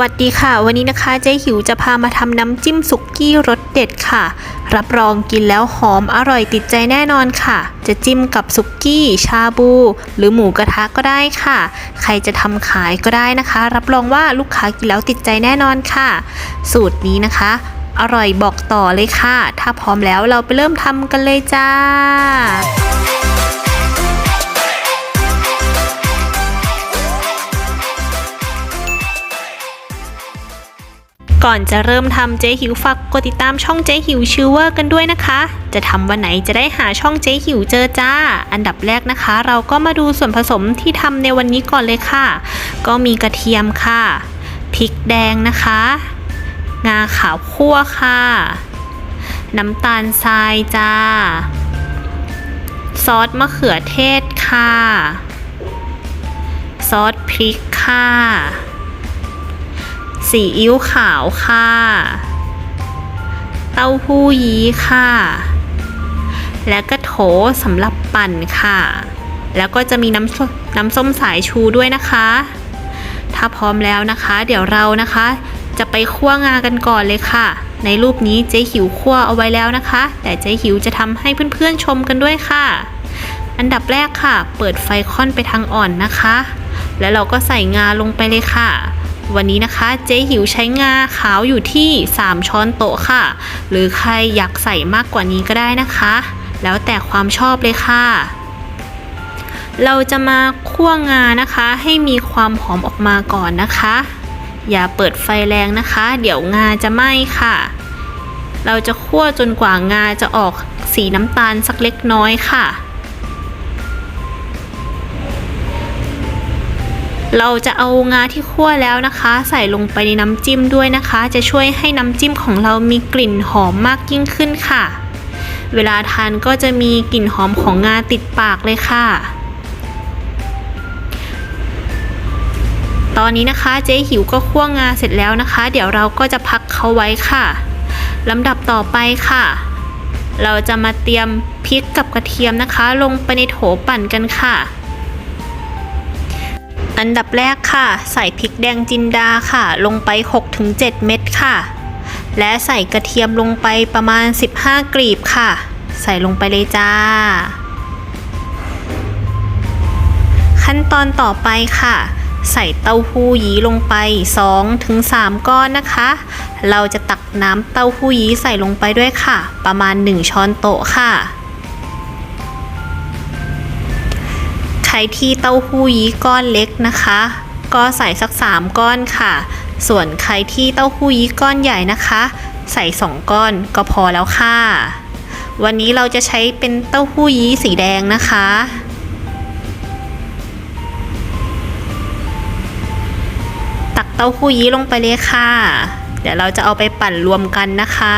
วัสดีค่ะ วันนี้นะคะเจ๊หิวจะพามาทำน้ำจิ้มสุกี้รสเด็ดค่ะ รับรองกินแล้วหอมอร่อยติดใจแน่นอนค่ะ จะจิ้มกับสุกี้ ชาบู หรือหมูกระทะก็ได้ค่ะ ใครจะทำขายก็ได้นะคะ รับรองว่าลูกค้ากินแล้วติดใจแน่นอนค่ะ สูตรนี้นะคะ อร่อยบอกต่อเลยค่ะ ถ้าพร้อมแล้วเราไปเริ่มทำกันเลยจ้า ก่อนจะเริ่มทำเจ๊หิวฝากกดติดตามช่องเจ๊หิวชิวเวอร์กันด้วยนะคะ จะทำวันไหนจะได้หาช่องเจ๊หิวเจอจ้า อันดับแรกนะคะ เราก็มาดูส่วนผสมที่ทำในวันนี้ก่อนเลยค่ะ ก็มีกระเทียมค่ะพริกแดงนะคะ งาขาวคั่วค่ะ น้ำตาลทรายจ้า ซอสมะเขือเทศค่ะ ซอสพริกค่ะ สีอิ๊วขาวค่ะ เต้าหู้ยี้ค่ะ และก็โถสำหรับปั่นค่ะ แล้วก็จะมีน้ำส้มน้ำส้มสายชูด้วยนะคะ ถ้าพร้อมแล้วนะคะ เดี๋ยวเรานะคะ จะไปคั่วงากันก่อนเลยค่ะ ในรูปนี้เจ๊หิวคั่วเอาไว้แล้วนะคะ แต่เจ๊หิวจะทำให้เพื่อนๆชมกันด้วยค่ะอันดับแรกค่ะ เปิดไฟค่อนไปทางอ่อนนะคะ แล้วเราก็ใส่งาลงไปเลยค่ะ วันนี้นะคะเจ๊หิวใช้งาขาวอยู่ที่ 3 ช้อนโต๊ะค่ะ หรือใครอยากใส่มากกว่านี้ก็ได้นะคะ แล้วแต่ความชอบเลยค่ะ เราจะมาคั่วงานะคะ ให้มีความหอมออกมาก่อนนะคะ อย่าเปิดไฟแรงนะคะ เดี๋ยวงาจะไหม้ค่ะ เราจะคั่วจนกว่างาจะออกสีน้ำตาลสักเล็กน้อยค่ะ เราจะเอางาที่คั่วแล้วนะคะ ใส่ลงไปในน้ำจิ้มด้วยนะคะ จะช่วยให้น้ำจิ้มของเรามีกลิ่นหอมมากยิ่งขึ้นค่ะ เวลาทานก็จะมีกลิ่นหอมของงาติดปากเลยค่ะ ตอนนี้นะคะเจ๊หิวก็คั่วงาเสร็จแล้วนะคะ เดี๋ยวเราก็จะพักเขาไว้ค่ะลำดับต่อไปค่ะ เราจะมาเตรียมพริกกับกระเทียมนะคะ ลงไปในโถปั่นกันค่ะ อันดับแรกค่ะ ใส่พริกแดงจินดาค่ะ ลงไป 6-7 เม็ดค่ะ และใส่กระเทียมลงไปประมาณ 15 กลีบค่ะ ใส่ลงไปเลยจ้า ขั้นตอนต่อไปค่ะ ใส่เต้าหู้ยี้ลงไป 2-3 ก้อนนะคะ เราจะตักน้ำเต้าหู้ยี้ใส่ลงไปด้วยค่ะ ประมาณ 1 ช้อนโต๊ะค่ะ ใครที่เต้าหู้ยี้ก้อนเล็กนะคะ ก็ใส่สัก 3 ก้อนค่ะ ส่วนใครที่เต้าหู้ยี้ก้อนใหญ่นะคะ ใส่ 2 ก้อนก็พอแล้วค่ะ วันนี้เราจะใช้เป็นเต้าหู้ยี้สีแดงนะคะตักเต้าหู้ยี้ลงไปเลยค่ะ เดี๋ยวเราจะเอาไปปั่นรวมกันนะคะ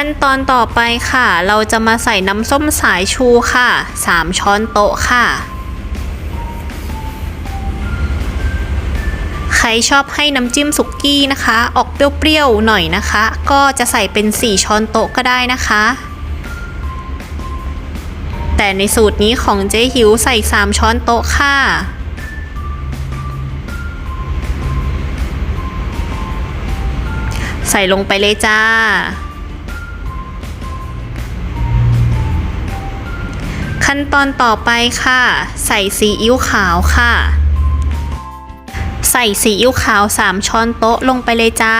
ขั้นตอนต่อไปค่ะ เราจะมาใส่น้ำส้มสายชูค่ะ 3 ช้อนโต๊ะค่ะ ใครชอบให้น้ำจิ้มสุกี้นะคะ ออกเปรี้ยวๆหน่อยนะคะ ก็จะใส่เป็น 4 ช้อนโต๊ะก็ได้นะคะ แต่ในสูตรนี้ของเจ๊หิวใส่ 3 ช้อนโต๊ะค่ะใส่ลงไปเลยจ้า ขั้นตอนต่อไปค่ะ ใส่ซีอิ๊วขาวค่ะ ใส่ซีอิ๊วขาว 3 ช้อนโต๊ะลงไปเลยจ้า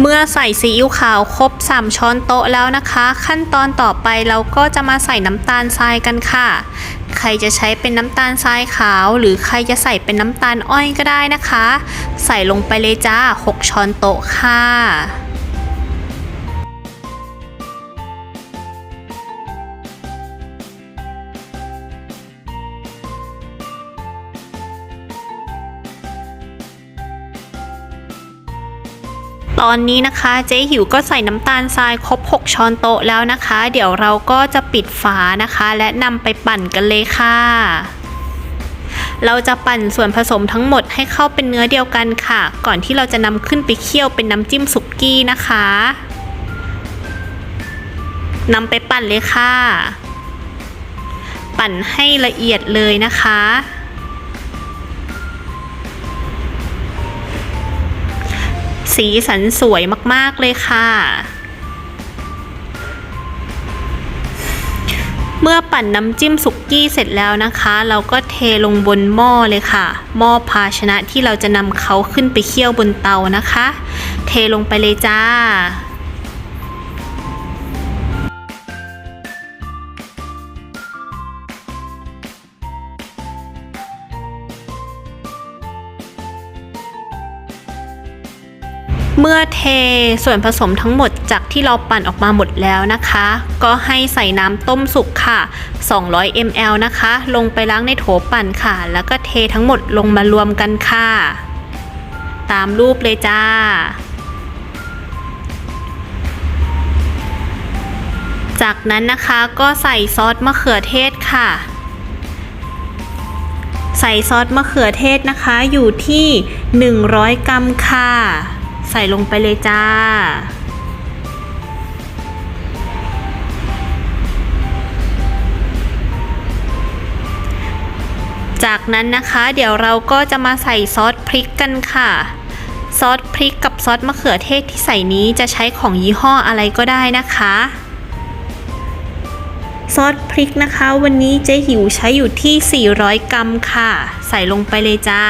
เมื่อใส่ซีอิ๊วขาวครบ 3 ช้อนโต๊ะแล้วนะคะ ขั้นตอนต่อไปเราก็จะมาใส่น้ำตาลทรายกันค่ะ ใครจะใช้เป็นน้ำตาลทรายขาว หรือใครจะใส่เป็นน้ำตาลอ้อยก็ได้นะคะ ใส่ลงไปเลยจ้า 6 ช้อนโต๊ะค่ะ ตอนนี้นะคะเจ๊หิวก็ใส่น้ำตาลทรายครบ 6 ช้อนโต๊ะแล้วนะคะ เดี๋ยวเราก็จะปิดฝานะคะ และนำไปปั่นกันเลยค่ะ เราจะปั่นส่วนผสมทั้งหมดให้เข้าเป็นเนื้อเดียวกันค่ะ ก่อนที่เราจะนำขึ้นไปเคี่ยวเป็นน้ำจิ้มสุกี้นะคะนำไปปั่นเลยค่ะ ปั่นให้ละเอียดเลยนะคะ สีสันสวยมากๆเลยค่ะ เมื่อปั่นน้ำจิ้มสุกี้เสร็จแล้วนะคะ เราก็เทลงบนหม้อเลยค่ะ หม้อภาชนะที่เราจะนำเขาขึ้นไปเคี่ยวบนเตานะคะ เทลงไปเลยจ้า เมื่อเทส่วนผสมทั้งหมดจากที่เราปั่นออกมาหมดแล้วนะคะ ก็ให้ใส่น้ำต้มสุกค่ะ 200 ml นะคะ ลงไปล้างในโถปั่นค่ะ แล้วก็เททั้งหมดลงมารวมกันค่ะ ตามรูปเลยจ้าจากนั้นนะคะก็ใส่ซอสมะเขือเทศค่ะ ใส่ซอสมะเขือเทศนะคะอยู่ที่ 100 กรัมค่ะ ใส่ลงไปเลยจ้า จากนั้นนะคะเดี๋ยวเราก็จะมาใส่ซอสพริกกันค่ะ ซอสพริกกับซอสมะเขือเทศที่ใส่นี้จะใช้ของยี่ห้ออะไรก็ได้นะคะซอสพริกนะคะ วันนี้เจ๊หิวใช้อยู่ที่ 400 กรัมค่ะ ใส่ลงไปเลยจ้า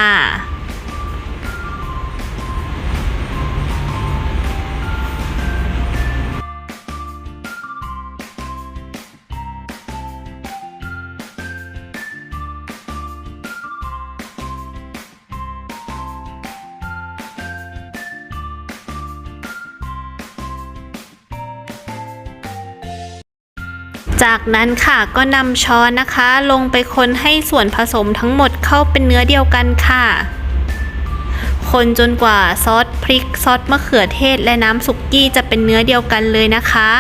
จากนั้นค่ะก็นำช้อนนะคะ ลงไปคนให้ส่วนผสมทั้งหมดเข้าเป็นเนื้อเดียวกันค่ะ คนจนกว่าซอสพริกซอสมะเขือเทศและน้ำสุกี้จะเป็นเนื้อเดียวกันเลยนะคะ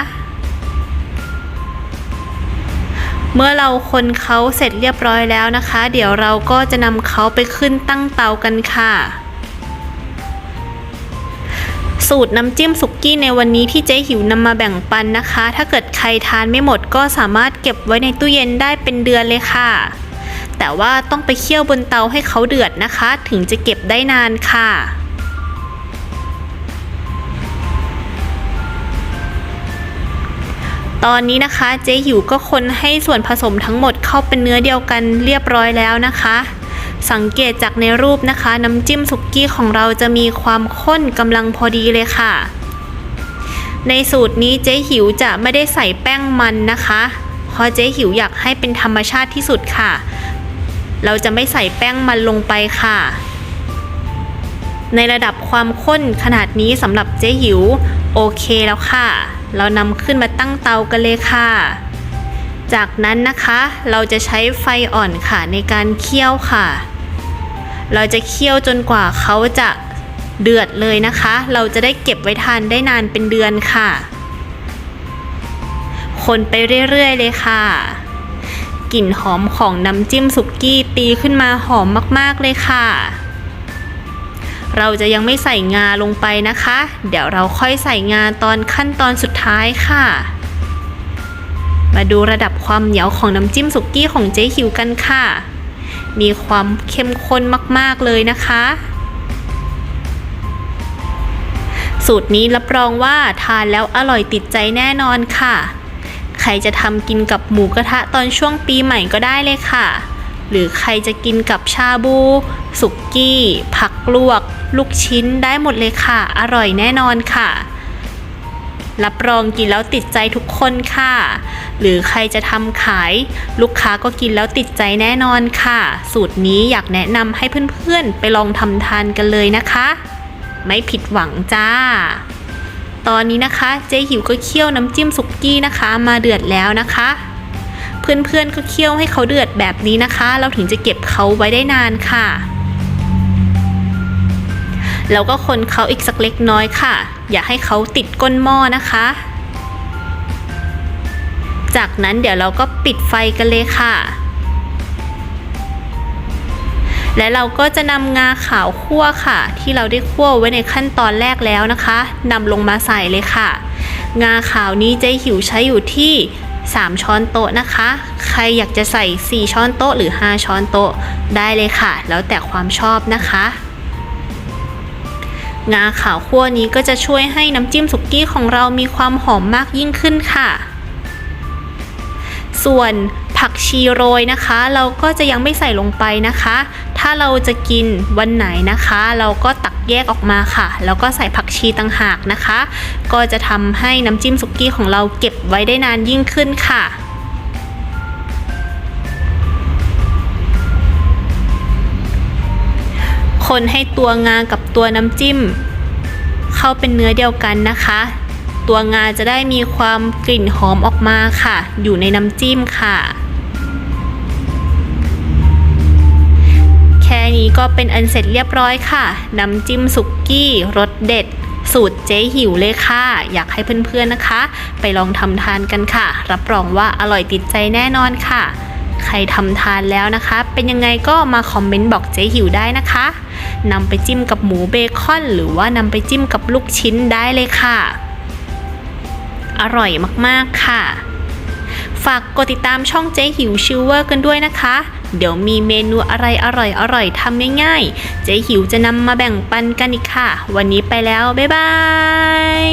เมื่อเราคนเขาเสร็จเรียบร้อยแล้วนะคะ เดี๋ยวเราก็จะนำเขาไปขึ้นตั้งเตากันค่ะ สูตรน้ำจิ้มสุกี้ในวันนี้ที่เจ๊หิวนำมาแบ่งปันนะคะ ถ้าเกิดใครทานไม่หมดก็สามารถเก็บไว้ในตู้เย็นได้เป็นเดือนเลยค่ะ แต่ว่าต้องไปเคี่ยวบนเตาให้เขาเดือดนะคะ ถึงจะเก็บได้นานค่ะตอนนี้นะคะเจ๊หิวก็คนให้ส่วนผสมทั้งหมดเข้าเป็นเนื้อเดียวกันเรียบร้อยแล้วนะคะ สังเกตจากในรูปนะคะ น้ำจิ้มสุกี้ของเราจะมีความข้นกำลังพอดีเลยค่ะ ในสูตรนี้เจ๊หิวจะไม่ได้ใส่แป้งมันนะคะ เพราะเจ๊หิวอยากให้เป็นธรรมชาติที่สุดค่ะ เราจะไม่ใส่แป้งมันลงไปค่ะ ในระดับความข้นขนาดนี้สำหรับเจ๊หิวโอเคแล้วค่ะ เรานำขึ้นมาตั้งเตากันเลยค่ะจากนั้นนะคะเราจะใช้ไฟอ่อนค่ะในการเคี่ยวค่ะ เราจะเคี่ยวจนกว่าเขาจะเดือดเลยนะคะ เราจะได้เก็บไว้ทานได้นานเป็นเดือนค่ะ คนไปเรื่อยๆเลยค่ะ กลิ่นหอมของน้ำจิ้มสุกี้ตีขึ้นมาหอมมากๆเลยค่ะ เราจะยังไม่ใส่งาลงไปนะคะ เดี๋ยวเราค่อยใส่งาตอนขั้นตอนสุดท้ายค่ะ มาดูระดับความเหนียวของน้ำจิ้มสุกี้ของเจ๊หิวกันค่ะ มีความเข้มข้นมาก ๆ เลยนะคะ สูตรนี้รับรองว่าทานแล้วอร่อยติดใจแน่นอนค่ะ ใครจะทำกินกับหมูกระทะตอนช่วงปีใหม่ก็ได้เลยค่ะ หรือใครจะกินกับชาบู สุกี้ ผักลวก ลูกชิ้นได้หมดเลยค่ะ อร่อยแน่นอนค่ะ รับรองกินแล้วติดใจทุกคนค่ะ หรือใครจะทำขาย ลูกค้าก็กินแล้วติดใจแน่นอนค่ะ สูตรนี้อยากแนะนำให้เพื่อนๆ ไปลองทำทานกันเลยนะคะ ไม่ผิดหวังจ้า ตอนนี้นะคะเจ๊หิวก็เคี่ยวน้ำจิ้มสุกี้นะคะ มาเดือดแล้วนะคะเพื่อนๆก็เคี่ยวให้เขาเดือดแบบนี้นะคะ เราถึงจะเก็บเขาไว้ได้นานค่ะ แล้วก็คนเขาอีกสักเล็กน้อยค่ะ อย่าให้เขาติดก้นหม้อนะคะ จากนั้นเดี๋ยวเราก็ปิดไฟกันเลยค่ะ และเราก็จะนำงาขาวคั่วค่ะ ที่เราได้คั่วไว้ในขั้นตอนแรกแล้วนะคะนำลงมาใส่เลยค่ะ งาขาวนี้เจ๊หิวใช้อยู่ที่ 3 ช้อนโต๊ะนะคะ ใครอยากจะใส่ 4 ช้อนโต๊ะหรือ 5 ช้อนโต๊ะได้เลยค่ะ แล้วแต่ความชอบนะคะ งาขาวคั่วนี้ก็จะช่วยให้น้ำจิ้มสุกี้ของเรามีความหอมมากยิ่งขึ้นค่ะ ส่วนผักชีโรยนะคะ เราก็จะยังไม่ใส่ลงไปนะคะ ถ้าเราจะกินวันไหนนะคะ เราก็ตักแยกออกมาค่ะ แล้วก็ใส่ผักชีต่างหากนะคะ ก็จะทำให้น้ำจิ้มสุกี้ของเราเก็บไว้ได้นานยิ่งขึ้นค่ะ คนให้ตัวงากับตัวน้ำจิ้ม เข้าเป็นเนื้อเดียวกันนะคะ ตัวงาจะได้มีความกลิ่นหอมออกมาค่ะ อยู่ในน้ำจิ้มค่ะ แค่นี้ก็เป็นอันเสร็จเรียบร้อยค่ะ น้ำจิ้มสุกี้รสเด็ด สูตรเจ๊หิวเลยค่ะ อยากให้เพื่อนๆนะคะ ไปลองทำทานกันค่ะ รับรองว่าอร่อยติดใจแน่นอนค่ะใครทำทานแล้วนะคะ เป็นยังไงก็มาคอมเมนต์บอกเจ๊หิวได้นะคะ นำไปจิ้มกับหมูเบคอน หรือว่านำไปจิ้มกับลูกชิ้นได้เลยค่ะ อร่อยมากๆค่ะ ฝากกดติดตามช่องเจ๊หิวชิวเวอร์กันด้วยนะคะ เดี๋ยวมีเมนูอะไรอร่อยๆทำง่ายๆ เจ๊หิวจะนำมาแบ่งปันกันอีกค่ะ วันนี้ไปแล้ว บ๊ายบาย